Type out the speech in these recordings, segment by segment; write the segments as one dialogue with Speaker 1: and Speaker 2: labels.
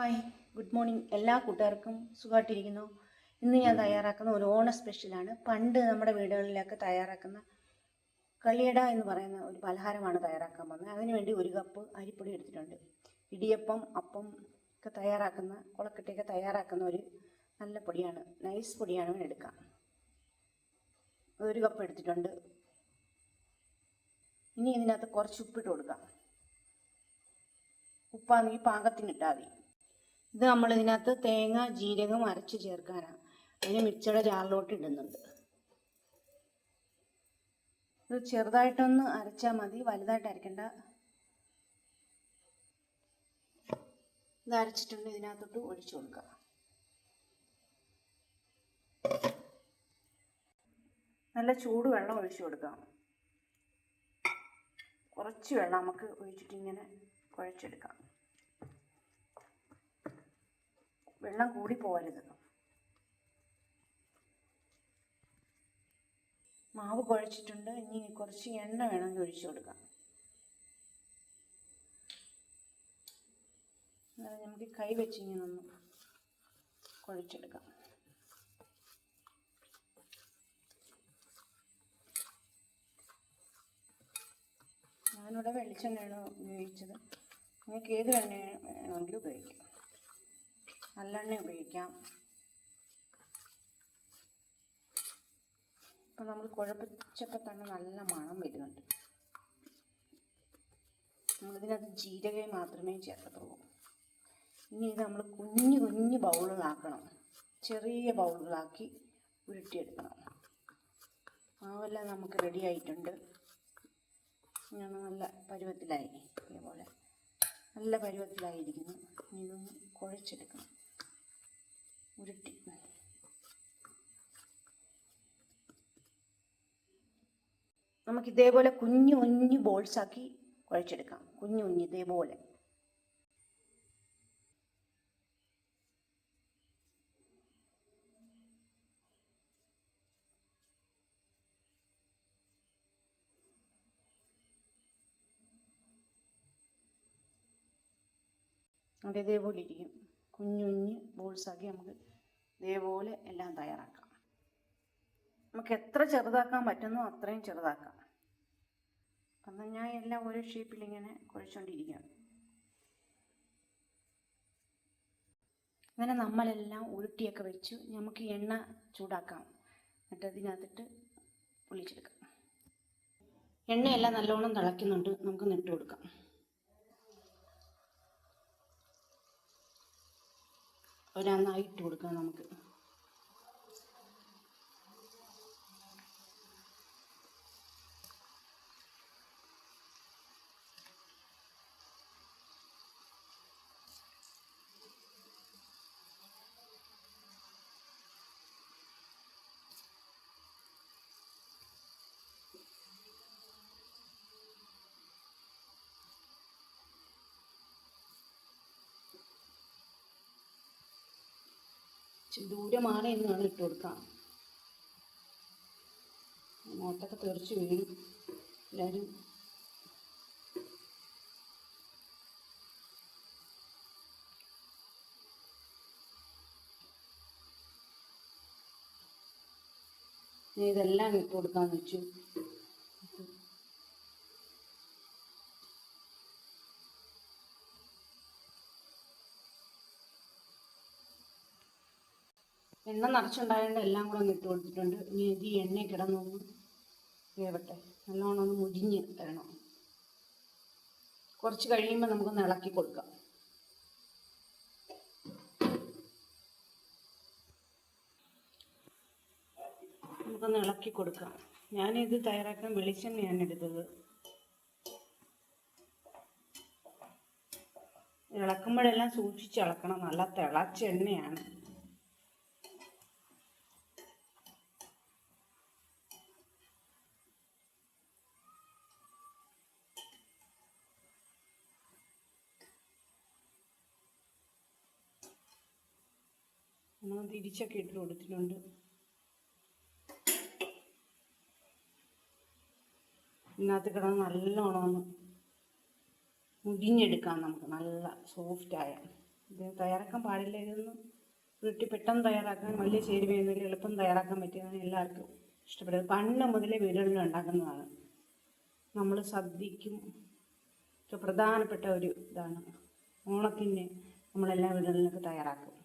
Speaker 1: Hi good morning. എല്ലാ കൂട്ടുകാർക്കും സുഖമായിട്ടിരിക്കുന്നു. ഇന്ന് ഞാൻ തയ്യാറാക്കുന്ന ഒരു ഓണ സ്പെഷ്യലാണ് പണ്ട് നമ്മുടെ വീടുകളിലൊക്കെ തയ്യാറാക്കുന്ന കളിയട എന്ന് പറയുന്ന ഒരു പലഹാരമാണ് തയ്യാറാക്കാൻ പോകുന്നത് അതിനുവേണ്ടി ഒരു കപ്പ് അരിപ്പൊടി എടുത്തിട്ടുണ്ട്. ഇടിയപ്പം അപ്പം ഒക്കെ തയ്യാറാക്കുന്ന കുളക്കട്ടയൊക്കെ തയ്യാറാക്കുന്ന ഒരു നല്ല പൊടിയാണ്. നൈസ് പൊടിയാണ് എടുക്കാം ഒരു കപ്പ് എടുത്തിട്ടുണ്ട്. ഇനി ഇതിനകത്ത് കുറച്ച് ഉപ്പിട്ട് കൊടുക്കാം. ഉപ്പാണെങ്കിൽ പാകത്തിന് ഇട്ടാൽ മതി. ഇത് നമ്മൾ ഇതിനകത്ത് തേങ്ങ ജീരകം അരച്ച് ചേർക്കാനാണ് അതിന് മിക്സയുടെ ജാറിലോട്ട് ഇടുന്നുണ്ട്. ഇത് ചെറുതായിട്ടൊന്ന് അരച്ചാൽ മതി വലുതായിട്ട് അരക്കണ്ട. ഇത് അരച്ചിട്ടുണ്ട് ഇതിനകത്തോട്ട് ഒഴിച്ചു കൊടുക്കുക നല്ല ചൂട് വെള്ളം ഒഴിച്ചു കൊടുക്കാം. കുറച്ച് വെള്ളം നമുക്ക് ഒഴിച്ചിട്ട് ഇങ്ങനെ കുഴച്ചെടുക്കാം. വെള്ളം കൂടി പോകരുത് മാവ് കുഴച്ചിട്ടുണ്ട്. ഇനി കുറച്ച് എണ്ണ വേണമെങ്കിൽ ഒഴിച്ചു കൊടുക്കാം നമുക്ക് കൈ വെച്ച് ഇങ്ങനെ ഒന്ന് കുഴച്ചെടുക്കാം. ഞാനിവിടെ വെളിച്ചെണ്ണയാണ് ഉപയോഗിച്ചത്. നിങ്ങൾക്ക് ഏത് എണ്ണ വേണമെങ്കിലും ഉപയോഗിക്കാം. നല്ലെണ്ണ ഉപയോഗിക്കാം. ഇപ്പം നമ്മൾ കുഴപ്പിച്ചപ്പോൾ തന്നെ നല്ല മണം വരുന്നുണ്ട്. നമ്മളിതിനകത്ത് ജീരകയെ മാത്രമേ ചേർക്കത്തുള്ളൂ. ഇനി ഇത് നമ്മൾ കുഞ്ഞു കുഞ്ഞു ബൗളുകളാക്കണം. ചെറിയ ബൗളുകളാക്കി ഉരുട്ടിയെടുക്കണം. മാവെല്ലാം നമുക്ക് റെഡി ആയിട്ടുണ്ട്. ഇങ്ങനെ നല്ല പരുവത്തിലായി. ഇതേപോലെ നല്ല പരുവത്തിലായിരിക്കുന്നു. ഇനി ഇതൊന്ന് കുഴച്ചെടുക്കണം. ഉരുട്ടി. നമുക്ക് ഇതേപോലെ കുഞ്ഞു കുഞ്ഞു ബോൾസ് ആക്കി കുഴച്ചെടുക്കാം. കുഞ്ഞു കുഞ്ഞു ഇതേപോലെ. അത് ഇതേപോലെ ഇരിക്കും. കുഞ്ഞു കുഞ്ഞ് ബോൾസാക്കി നമുക്ക് ഇതേപോലെ എല്ലാം തയ്യാറാക്കാം. നമുക്ക് എത്ര ചെറുതാക്കാൻ പറ്റുന്നോ അത്രയും ചെറുതാക്കാം. അപ്പം ഞാൻ എല്ലാം ഓരോ ഷേപ്പിൽ ഇങ്ങനെ കുഴച്ചുകൊണ്ടിരിക്കുകയാണ് അങ്ങനെ നമ്മളെല്ലാം ഉരുട്ടിയൊക്കെ വെച്ചു നമുക്ക് എണ്ണ ചൂടാക്കാം. എന്നിട്ട് അതിനകത്തിട്ട് പൊള്ളിച്ചെടുക്കാം എണ്ണയെല്ലാം നല്ലോണം തിളയ്ക്കുന്നുണ്ട്. നമുക്ക് നിട്ട് കൊടുക്കാം ഇട്ട് കൊടുക്കാം നമുക്ക്. ദൂരെ മാറി എന്ന് വേണം ഇട്ട് കൊടുക്കാം മുഖത്തൊക്കെ തെറിച്ച് വീഴും എല്ലാവരും ഇതെല്ലാം ഇട്ട് കൊടുക്കാന്ന് വെച്ചു. എണ്ണ നിറച്ചുണ്ടായതുകൊണ്ട് എല്ലാം കൂടെ ഒന്ന് ഇട്ട് കൊടുത്തിട്ടുണ്ട്. ഇനി ഇത് ഈ എണ്ണ കിടന്നൊന്ന് വേവട്ടെ. നല്ലോണം ഒന്ന് മുരിഞ്ഞ് വരണം. കുറച്ച് കഴിയുമ്പോൾ നമുക്കൊന്ന് ഇളക്കി കൊടുക്കാം. നമുക്കൊന്ന് ഇളക്കി കൊടുക്കാം. ഞാനിത് തയ്യാറാക്കാൻ വെളിച്ചെണ്ണയാണ് എടുത്തത്. ഇളക്കുമ്പോഴെല്ലാം സൂക്ഷിച്ച് ഇളക്കണം. നല്ല തിളച്ച എണ്ണയാണ്. നമ്മൾ തിരിച്ചൊക്കെ ഇട്ട് കൊടുത്തിട്ടുണ്ട്. ഇതിനകത്ത് കിടന്ന് നല്ലോണം ഒന്ന് മുരിഞ്ഞെടുക്കാം നമുക്ക്. നല്ല സോഫ്റ്റായ ഇത് തയ്യാറാക്കാൻ പാടില്ല. ഇതൊന്നും വീട്ടിൽ പെട്ടെന്ന് തയ്യാറാക്കാൻ വലിയ ചേരുവയൊന്നുമില്ല എളുപ്പം തയ്യാറാക്കാൻ പറ്റിയതാണ് എല്ലാവർക്കും ഇഷ്ടപ്പെടുന്നത് പണ്ട് മുതലേ വീടുകളിൽ ഉണ്ടാക്കുന്നതാണ്. നമ്മൾ സദ്യക്കും പ്രധാനപ്പെട്ട ഒരു ഇതാണ്. ഓണത്തിന് നമ്മളെല്ലാ വീടുകളിലൊക്കെ തയ്യാറാക്കും.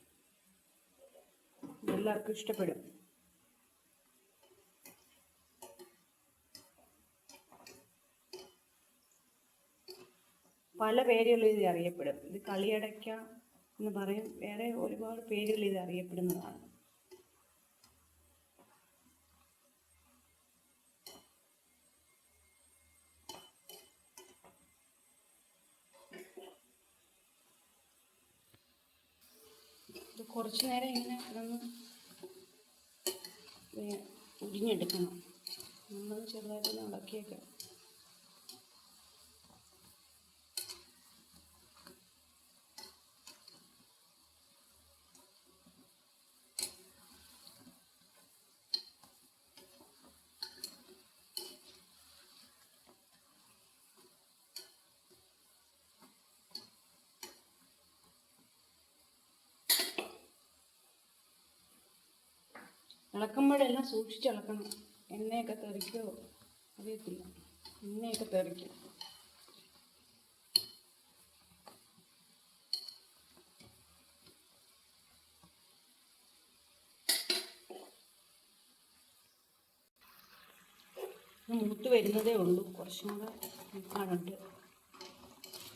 Speaker 1: എല്ലാവർക്കും ഇഷ്ടപ്പെടും. പല പേരുകളിൽ ഇത് അറിയപ്പെടും. ഇത് കളിയടയ്ക്ക എന്ന് പറയും. വേറെ ഒരുപാട് പേരുകളിൽ ഇത് അറിയപ്പെടുന്നതാണ്. ഇത് കുറച്ച് നേരം ഇങ്ങനെ അതൊന്ന് ഉരിഞ്ഞെടുക്കണം. നമ്മൾ ചെറുതായിട്ടൊന്ന് ഇളക്കിയൊക്കെ ഇളക്കുമ്പോഴെല്ലാം സൂക്ഷിച്ച് ഇളക്കണം. എണ്ണയൊക്കെ തെറിക്കോ? അറിയത്തില്ല. എണ്ണയൊക്കെ തെറിക്കും. മൂത്ത് വരുന്നതേ ഉള്ളൂ. കുറച്ചും കൂടെ നിൽക്കാനുണ്ട്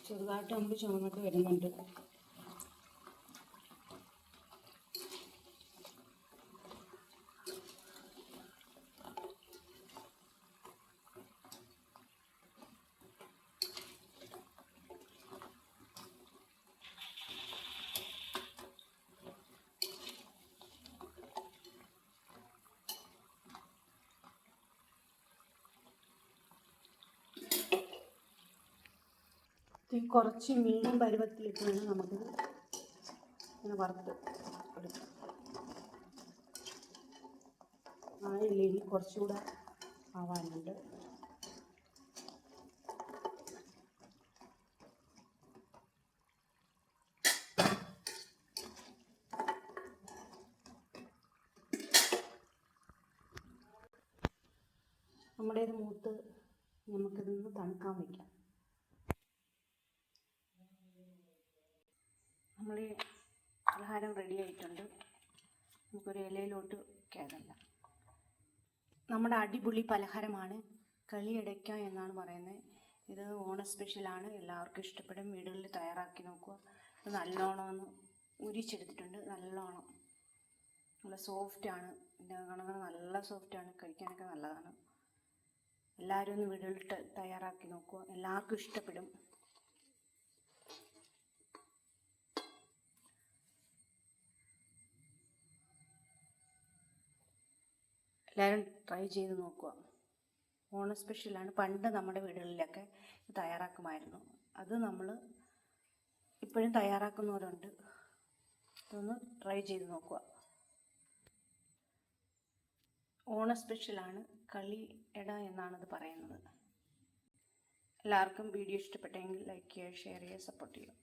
Speaker 1: ചെറുതായിട്ട് നമുക്ക് ചുമന്നൊക്കെ വരുന്നുണ്ട്. ഇത് കുറച്ച് മീനും പരുവത്തിലിട്ട് വേണം നമുക്കിത് ഇങ്ങനെ വറുത്ത് എടുക്കാം. ആയില്ല കുറച്ചുകൂടെ ആവാനുണ്ട്. നമ്മുടെ ഇത് മൂത്ത് നമുക്കിതൊന്ന് തണുക്കാൻ വയ്ക്കാം. നമ്മൾ ഈ പലഹാരം റെഡി ആയിട്ടുണ്ട്. നമുക്കൊരു ഇലയിലോട്ട് കേടല്ല നമ്മുടെ അടിപൊളി പലഹാരമാണ് കളിയടയ്ക്ക എന്നാണ് പറയുന്നത്. ഇത് ഓണ സ്പെഷ്യലാണ് എല്ലാവർക്കും ഇഷ്ടപ്പെടും. വീടുകളിൽ തയ്യാറാക്കി നോക്കുക. ഇത് നല്ലോണം ഒന്ന് ഉരിച്ചെടുത്തിട്ടുണ്ട്. നല്ലോണം. നല്ല സോഫ്റ്റാണ് ഇതിന്റെ കണക്കിന് നല്ല സോഫ്റ്റാണ് കഴിക്കാനൊക്കെ നല്ലതാണ്. എല്ലാവരും ഒന്ന് വീടുകളിൽ തയ്യാറാക്കി നോക്കുക. എല്ലാവർക്കും ഇഷ്ടപ്പെടും. എല്ലാവരും ട്രൈ ചെയ്ത് നോക്കുക. ഓണ സ്പെഷ്യലാണ് പണ്ട് നമ്മുടെ വീടുകളിലൊക്കെ തയ്യാറാക്കുമായിരുന്നു. അത് നമ്മൾ ഇപ്പോഴും തയ്യാറാക്കുന്നവരുണ്ട് ഇതൊന്ന് ട്രൈ ചെയ്ത് നോക്കുക. ഓണ സ്പെഷ്യലാണ് കളി എട എന്നാണത് പറയുന്നത്. എല്ലാവർക്കും വീഡിയോ ഇഷ്ടപ്പെട്ടെങ്കിൽ ലൈക്ക് ചെയ്യുക ഷെയർ ചെയ്യുക സപ്പോർട്ട് ചെയ്യുക.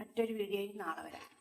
Speaker 1: മറ്റൊരു വീഡിയോയിൽ നാളെ വരാം.